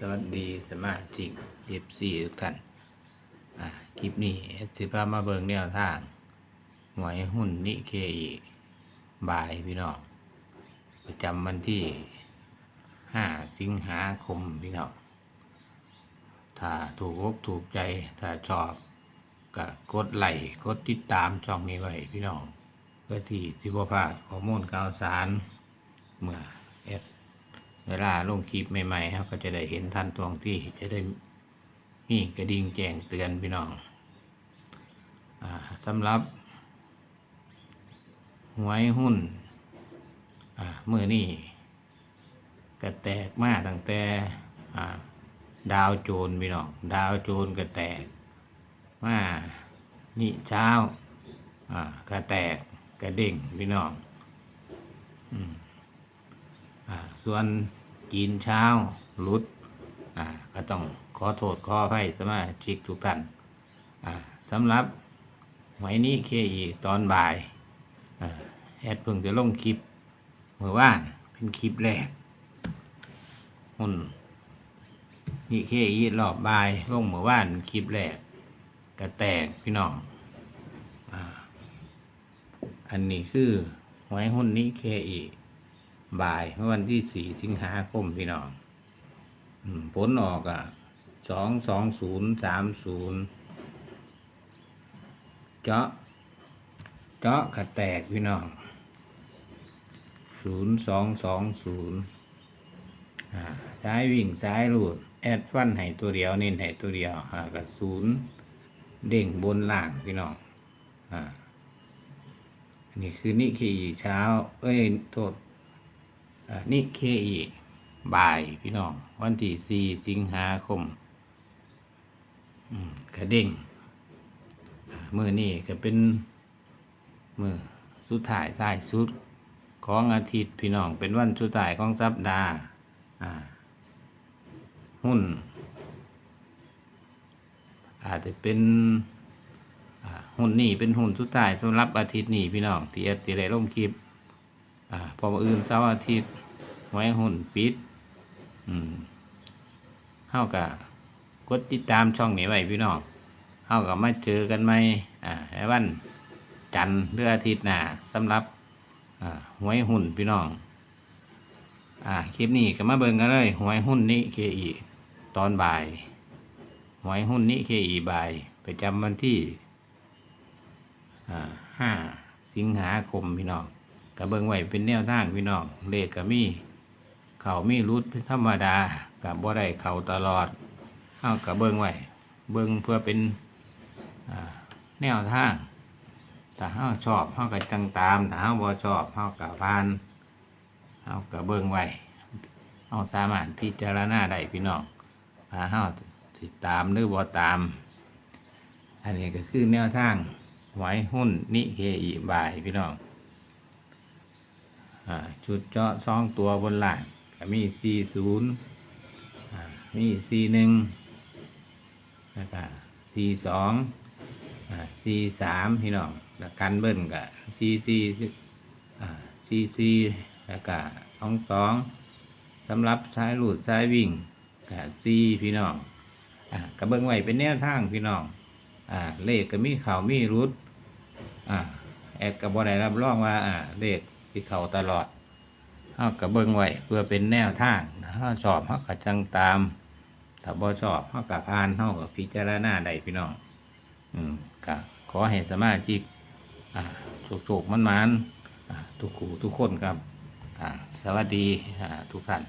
สวัสดีสมาชิกเอฟซีทุกท่านอ่าคลิปนี้สิพามาเบิงแนวทางหวยหุ้นนิเคอีบายพี่น้องประจำวันที่ห้าสิงหาคมพี่น้องถ้าถูกอกถูกใจ ถ้าชอบก็กดไลค์กดติดตามช่องนี้ไว้พี่น้องเพื่อที่สิบพลาดข้อมูลข่าวสารเมื่อเอด เวลาลงคลิปใหม่ๆครับก็จะได้เห็นทันตวงที่จะได้มีกระดิ่งแจ้งเตือนพี่น้องอสำหรับ หวยหุ้นอ่ามือนี่ก็แตกมากตั้งแต่ดาวโจนพี่น้องดาวโจนก็แตกมานี่เช้าอ่าก็แตกกระเด้งพี่น้องอืมอ่า ส่วน จีนเช้าหลุดอ่าก็ต้องขอโทษขอให้สมาชิกทุกท่านอ่าสำหรับไว้นี้เคอีตอนบ่ายอ่าแอดเพิ่งจะลงคลิปเมื่อวานเป็นคลิปแรกหุ่นนี่เคอีรอบบ่ายลงเมื่อวานคลิปแรกกระแตกพี่น้องอ่าอันนี้คือหวยหุ้นนี้เคอี บ่ายเมื่อวันที่สี่สิงหาคมพี่น้องผลออกอะสองสองศูนย์สามศูนย์เจาะ เจาะกระแตกพี่น้องศูนย์สองสองศูนย์อ่าซ้ายวิ่งซ้ายลูดแอดฟันให้ตัวเดียวเน้นให้ตัวเดียวกับศูนย์เด้งบนล่างพี่น้องอ่าอันนี้คือนิเคอีเช้า เอ้ยโทษ นี่เคอีบ่ายพี่น้อง วันที่สี่สิงหาคมกระเด้งมือนี่ก็เป็นมือสุดท้ายท้ายสุดของอาทิตย์พี่น้องเป็นวันสุดท้ายของสัปดาห์หุ้น อาจจะเป็นหุ้นนี่เป็นหุ้นสุดท้ายสำหรับอาทิตย์นี้พี่น้องที่แอดที่ได้ลงคลิปอพอมาอื่นเสาร์อาทิตย์ ไว้หุ่นปิด อืมเข้ากับกดติดตามช่องนี้ไว้พี่น้องเข้ากับมาเจอกันไหมอ่าในวันจันทร์หรืออาทิตย์หน้าสำหรับอ่าหวยหุ่นพี่น้อง อ่าคลิปนี้ก็มาเบิ่งกันเลยหวยหุ้นนี้เคอีตอนบ่ายหวยหุ้นนี้เคอีบ่ายประจำวันที่อ่าห้าสิงหาคมพี่น้องกะเบิ่งไว้เป็นแนวทางพี่น้องเลขก็มี เขามีรุดเป็นธรรมดากับบ่ได้เขาตลอดเฮากะเบิ่งไว้เบิ่งเพื่อเป็นแนวทางถ้าเฮาชอบเฮาก็จังตามถ้าเฮาบ่ชอบเฮากะผ่านเฮากะเบิ่งไว้เฮาสามารถพิจารณาได้พี่น้องถ้าเฮาสิดตามหรือบ่ตาม อันนี้ก็คือแนวทางไว้หุ้นนิเคอีบายพี่น้องอ่าชุดเจาะสองตัวบนหลัง มีสี่ศูนย์มีสี่หนึ่งแล้วก็สี่สองสี่สามพี่น้องแล้วกันเบิ้ลก็สี่สี่สี่สี่แล้วก็สองสองสำหรับสายหลุดสายวิ่งก็สี่พี่น้องกระเบื้องไหวเป็นแนวทางพี่น้องอเลขก็มีเข่าวมีรุดแอดกับบอได้รับรองว่าเลขที่เข่าตลอด เฮากับเบิ้งไว้เพื่อเป็นแนวทางถ้าสอบเฮาก็จังตามถ้าบอสอบเฮากับพานเฮากับพิจารณาใดพี่น้อง อืมก็ขอให้สมาชิกอ่าโฉกๆมันมันทุกคู่ทุกคนครับอ่าสวัสดีทุกท่าน